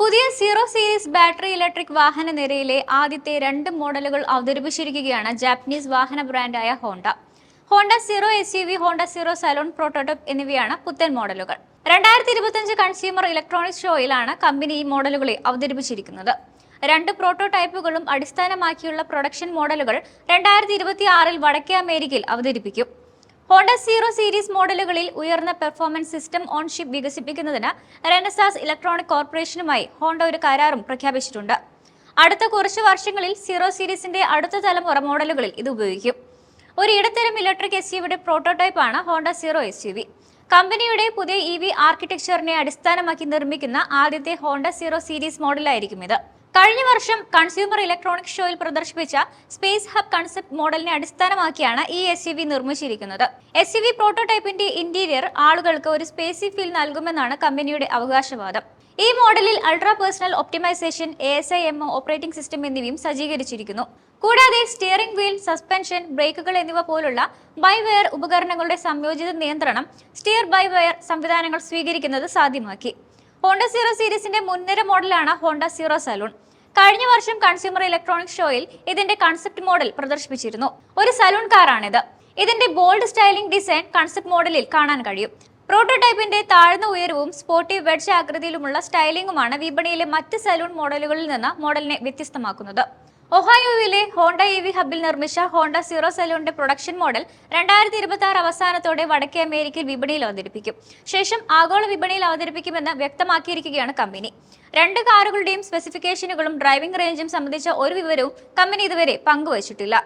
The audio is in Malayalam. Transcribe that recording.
പുതിയ സീറോ സീരീസ് ബാറ്ററി ഇലക്ട്രിക് വാഹന നിരയിലെ ആദ്യത്തെ രണ്ട് മോഡലുകൾ അവതരിപ്പിച്ചിരിക്കുകയാണ് ജാപ്പനീസ് വാഹന ബ്രാൻഡായ Honda. Honda zero S U V Honda zero saloon prototype എന്നിവയാണ് പുത്തൻ മോഡലുകൾ. രണ്ടായിരത്തി ഇരുപത്തിയഞ്ച് കൺസ്യൂമർ ഇലക്ട്രോണിക്സ് ഷോയിലാണ് കമ്പനി ഈ മോഡലുകളെ അവതരിപ്പിച്ചിരിക്കുന്നത്. രണ്ട് പ്രോട്ടോടൈപ്പുകളും അടിസ്ഥാനമാക്കിയുള്ള പ്രൊഡക്ഷൻ മോഡലുകൾ രണ്ടായിരത്തി ഇരുപത്തി ആറിൽ വടക്കേ അമേരിക്കയിൽ അവതരിപ്പിക്കും. ഹോണ്ട സീറോ സീരീസ് മോഡലുകളിൽ ഉയർന്ന പെർഫോമൻസ് സിസ്റ്റം ഓൺ ഷിപ്പ് വികസിപ്പിക്കുന്നതിന് റെനസാസ് ഇലക്ട്രോണിക് കോർപ്പറേഷനുമായി ഹോണ്ട ഒരു കരാറും പ്രഖ്യാപിച്ചിട്ടുണ്ട്. അടുത്ത കുറച്ച് വർഷങ്ങളിൽ സീറോ സീരീസിന്റെ അടുത്ത തലമുറ മോഡലുകളിൽ ഇത് ഉപയോഗിക്കും. ഒരു ഇടത്തരം ഇലക്ട്രിക് എസ് യുടെ ആണ് Honda zero S U V കമ്പനിയുടെ പുതിയ ഇ വി ആർക്കിടെക്ചറിനെ അടിസ്ഥാനമാക്കി നിർമ്മിക്കുന്ന ആദ്യത്തെ ഹോണ്ട സീറോ സീരീസ് മോഡലായിരിക്കും ഇത്. കഴിഞ്ഞ വർഷം കൺസ്യൂമർ ഇലക്ട്രോണിക്സ് ഷോയിൽ പ്രദർശിപ്പിച്ച സ്പേസ് ഹബ് കൺസെപ്റ്റ് മോഡലിനെ അടിസ്ഥാനമാക്കിയാണ് ഈ എസ് യു വി നിർമ്മിച്ചിരിക്കുന്നത്. എസ് യു വി പ്രോട്ടോടൈപ്പിന്റെ ഇന്റീരിയർ ആളുകൾക്ക് ഒരു സ്പേസി ഫീൽ നൽകുമെന്നാണ് കമ്പനിയുടെ അവകാശവാദം. ഈ മോഡലിൽ ultra personal optimisation A S I M operating system എന്നിവയും സജ്ജീകരിച്ചിരിക്കുന്നു. കൂടാതെ സ്റ്റിയറിംഗ് വീൽ സസ്പെൻഷൻ ബ്രേക്കുകൾ എന്നിവ പോലുള്ള ബൈവെയർ ഉപകരണങ്ങളുടെ സംയോജിത നിയന്ത്രണം സ്റ്റിയർ ബൈവെയർ സംവിധാനങ്ങൾ സ്വീകരിക്കുന്നത് സാധ്യമാക്കി. ഹോണ്ട സീറോ സീരീസിന്റെ മുൻനിര മോഡലാണ് ഹോണ്ട സീറോ സലൂൺ. കഴിഞ്ഞ വർഷം കൺസ്യൂമർ ഇലക്ട്രോണിക് ഷോയിൽ ഇതിന്റെ കൺസെപ്റ്റ് മോഡൽ പ്രദർശിപ്പിച്ചിരുന്നു. ഒരു സലൂൺ കാറാണിത്. ഇതിന്റെ ബോൾഡ് സ്റ്റൈലിംഗ് ഡിസൈൻ കൺസെപ്റ്റ് മോഡലിൽ കാണാൻ കഴിയും. പ്രോട്ടോടൈപ്പിന്റെ താഴ്ന്ന ഉയരവും സ്പോർട്ടി വെഡ്ജ് ആകൃതിയിലുമുള്ള സ്റ്റൈലിംഗുമാണ് വിപണിയിലെ മറ്റ് സലൂൺ മോഡലുകളിൽ നിന്ന് മോഡലിനെ വ്യത്യസ്തമാക്കുന്നത്. ഒഹായോയിലെ ഹോണ്ട ഇ വി ഹബിൽ നിർമ്മിച്ച ഹോണ്ട സീറോ സെലൂണിന്റെ പ്രൊഡക്ഷൻ മോഡൽ രണ്ടായിരത്തി ഇരുപത്തി ആറ് അവസാനത്തോടെ വടക്കേ അമേരിക്കയിൽ വിപണിയിൽ അവതരിപ്പിക്കും. ശേഷം ആഗോള വിപണിയിൽ അവതരിപ്പിക്കുമെന്ന് വ്യക്തമാക്കിയിരിക്കുകയാണ് കമ്പനി. രണ്ട് കാറുകളുടെയും സ്പെസിഫിക്കേഷനുകളും ഡ്രൈവിംഗ് റേഞ്ചും സംബന്ധിച്ച ഒരു വിവരവും കമ്പനി ഇതുവരെ പങ്കുവച്ചിട്ടില്ല.